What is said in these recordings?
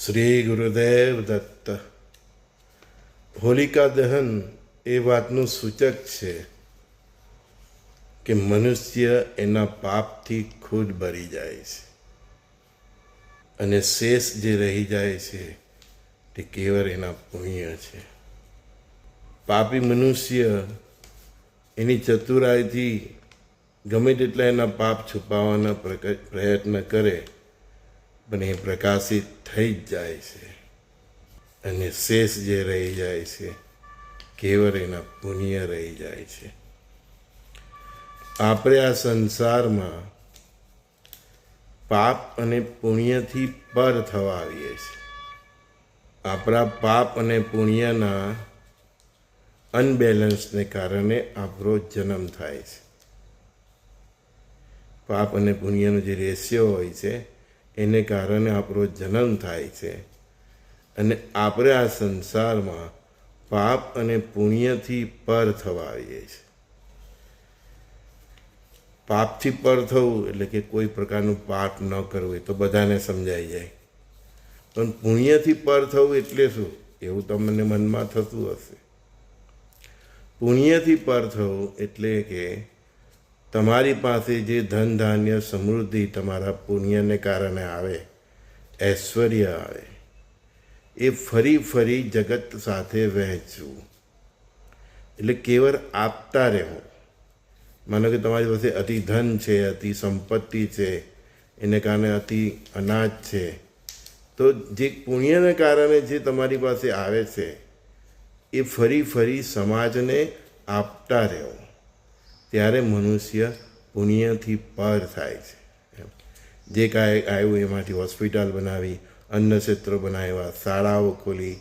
શ્રી ગુરુદેવ દત્ત હોલિકા દહન એ વાતનું સૂચક છે કે મનુષ્ય એના પાપથી ખુદ ભરી જાય છે અને શેષ જે રહી જાય છે તે કેવળ એના પુણ્ય છે પાપી મનુષ્ય એની ચતુરાઈથી ગમે તેટલા એના પાપ છુપાવવાના પ્રયત્ન કરે એ પ્રકાશિત થઈ જ જાય છે. અને શેષ જે રહી જાય છે, કેવળ એના પુણ્ય રહી જાય છે. આપણે આ સંસારમાં પાપ અને પુણ્યથી પર થવા આવીએ છીએ. આપણા પાપ અને પુણ્યના અનબેલેન્સને કારણે આપણો જન્મ થાય છે. પાપ અને પુણ્યનો જે રેશિયો હોય છે એને કારણે આપણો જન્મ થાય છે. અને આપણે આ સંસારમાં પાપ અને પુણ્યથી પર થવા આવીએ છીએ. પાપથી પર થવું એટલે કે કોઈ પ્રકારનું પાપ ન કરવું એ તો બધાને સમજાઈ જાય. પણ પુણ્યથી પર થવું એટલે શું? એવું તમને મનમાં થતું હશે. પુણ્યથી પર થવું એટલે કે તમારી પાસે જે ધન ધાન્ય સમૃદ્ધિ તમારા પુણ્યને કારણે આવે, ઐશ્વર્ય આવે, એ ફરી ફરી જગત સાથે વહેંચવું. એટલે કેવળ આપતા રહેવું. માનો કે તમારી પાસે અતિ ધન છે, અતિ સંપત્તિ છે, એને કારણે અતિ અનાજ છે, તો જે પુણ્યને કારણે જે તમારી પાસે આવે છે, એ ફરી ફરી સમાજને આપતા રહેવું. ત્યારે મનુષ્ય પુણ્યથી પર થાય છે. જે કાંઈ આવ્યું એમાંથી હોસ્પિટલ બનાવી અન્ન ક્ષેત્રો બનાવ્યા, શાળાઓ ખોલી,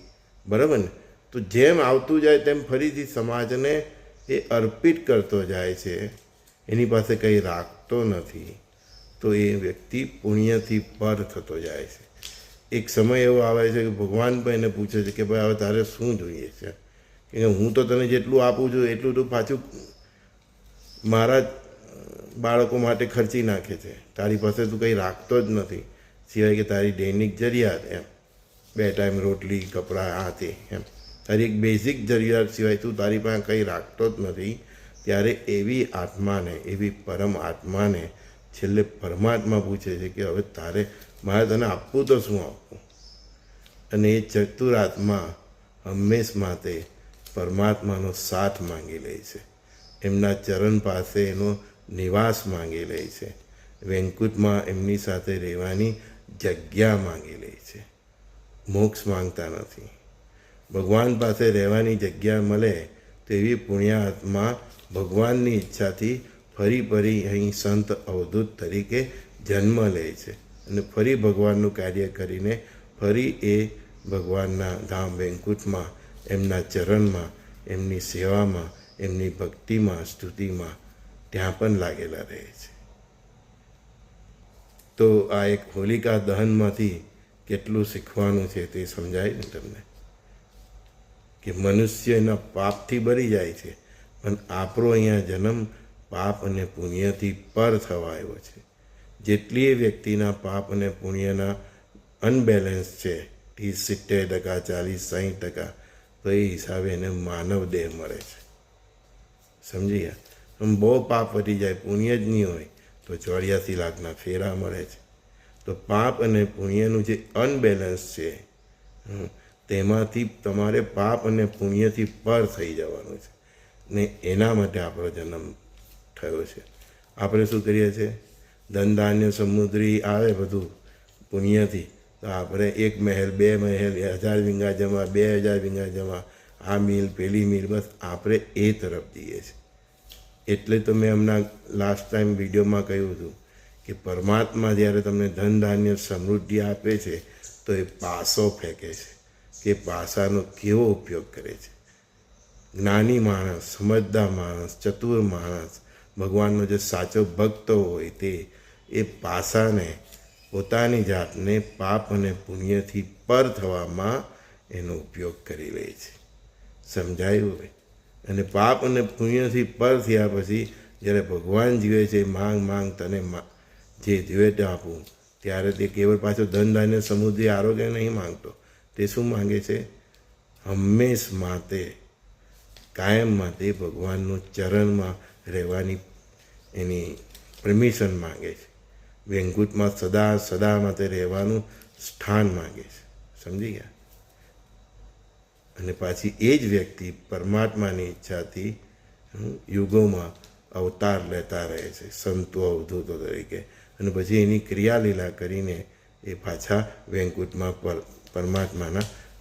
બરાબર ને? તો જેમ આવતું જાય તેમ ફરીથી સમાજને એ અર્પિત કરતો જાય છે. એની પાસે કંઈ રાખતો નથી. તો એ વ્યક્તિ પુણ્યથી પર થતો જાય છે. એક સમય એવો આવે છે કે ભગવાન પણ એને પૂછે છે કે ભાઈ, હવે તારે શું જોઈએ છે? કે હું તો તને જેટલું આપું છું, એટલું તું પાછું મારા બાળકો માટે ખર્ચી નાખે છે. તારી પાસે તું કંઈ રાખતો જ નથી. સિવાય કે તારી દૈનિક જરૂરિયાત એમ. બે ટાઈમ રોટલી, કપડાં, આ તે એમ. તારી એક બેઝિક જરૂરિયાત સિવાય તું તારી પાસે કંઈ રાખતો જ નથી. ત્યારે એવી આત્માને, એવી પરમ આત્માને છેલ્લે પરમાત્મા પૂછે છે કે હવે તારે, મારે તને આપવું તો શું આપવું? અને એ ચતુર આત્મા હંમેશ માટે પરમાત્માનો સાથ માંગી લે છે. એમના ચરણ પાસે એનો નિવાસ માંગી લે છે. વેંકુટમાં એમની સાથે રહેવાની જગ્યા માંગી લે છે. મોક્ષ માંગતા નથી. ભગવાન પાસે રહેવાની જગ્યા મળે તો એવી પુણ્યાત્મા ભગવાનની ઈચ્છાથી ફરી ફરી અહીં સંત અવધૂત તરીકે જન્મ લે છે અને ફરી ભગવાનનું કાર્ય કરીને ફરી એ ભગવાનના ધામ વેંકુટમાં એમના ચરણમાં, એમની સેવામાં એમની ભક્તિમાં, સ્તુતિમાં ત્યાં પણ લાગેલા રહે છે. તો આ એક હોલિકા દહનમાંથી કેટલું શીખવાનું છે તે સમજાય ને તમને? કે મનુષ્ય એના પાપથી બળી જાય છે, પણ આપણો અહીંયા જન્મ પાપ અને પુણ્યથી પર થવા આવ્યો છે. જેટલી વ્યક્તિના પાપ અને પુણ્યના અનબેલેન્સ છે, ત્રીસ સિત્તેર ટકા, ચાલીસ સાહીઠ ટકા, તો એ હિસાબે એને માનવ દેહ મળે છે. સમજી ગયા? આમ બહુ પાપ વધી જાય, પુણ્ય જ નહીં હોય, તો ચોર્યાસી લાખના ફેરા મળે છે. તો પાપ અને પુણ્યનું જે અનબેલેન્સ છે તેમાંથી તમારે પાપ અને પુણ્યથી પર થઈ જવાનું છે. ને એના માટે આપણો જન્મ થયો છે. આપણે શું કરીએ છીએ? ધન ધાન્ય સમુદ્રી આવે બધું પુણ્યથી, તો આપણે એક મહેલ, બે મહેલ, હજાર વિંગા જમા, બે હજાર વિંગા જમા આ મિલ પેલી મિલ બસ આપણે એ તરફ જઈએ છીએ. એટલે તો મેં હમણાં લાસ્ટ ટાઈમ વિડીયોમાં કહ્યું હતું કે પરમાત્મા જ્યારે તમને ધન, ધાન્ય, સમૃદ્ધિ આપે છે, તો એ પાસો ફેંકે છે કે પાસાનો કેવો ઉપયોગ કરે છે. જ્ઞાની માણસ, સમજદાર માણસ, ચતુર માણસ, ભગવાનનો જે સાચો ભક્ત હોય તે, એ પાસાને, પોતાની જાતને પાપ અને પુણ્યથી પર થવામાં એનો ઉપયોગ કરી લે છે. સમજાયું હવે અને પાપ અને પુણ્યથી પર થયા પછી જ્યારે ભગવાન જીવે છે, માંગ માંગ તને જે જીવે તે આપું. ત્યારે તે કેવળ પાછો ધન, ધાન્ય, સમૃદ્ધિ, આરોગ્ય નહીં માંગતો. તે શું માંગે છે? હંમેશ માટે, કાયમ માટે ભગવાનનું ચરણમાં રહેવાની એની પરમિશન માંગે છે. વેંકુટમાં સદા સદા માટે રહેવાનું સ્થાન માંગે છે. સમજી ગયા? અને પાછી એ જ વ્યક્તિ પરમાત્માની ઈચ્છાથી યુગોમાં અવતાર લેતા રહે છે, સંતો, અવધૂતો તરીકે. અને પછી એની ક્રિયાલીલા કરીને એ પાછા વેંકુટમાં પર, પરમાત્માના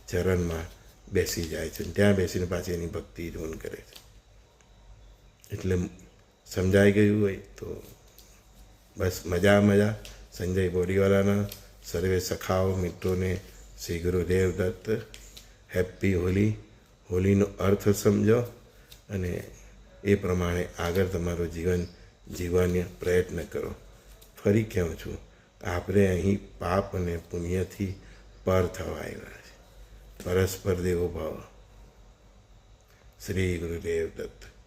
ચરણમાં બેસી જાય છે. ત્યાં બેસીને પાછી એની ભક્તિ ધૂન કરે છે. એટલે સમજાઈ ગયું હોય તો બસ મજા મજા. સંજય બોડીવાલાના સર્વે સખાઓ, મિત્રોને શ્રી ગુરુદેવ દત્ત હેપ્પી હોલી હોલીનો અર્થ સમજો અને એ પ્રમાણે આગળ તમારું જીવન જીવવાનો પ્રયત્ન કરો. ફરી કહું છું, આપણે અહીં પાપ અને પુણ્યથી પર થવા આવ્યા છે. પરસ્પર દેવો ભાવ. શ્રી ગુરુદેવ દત્ત.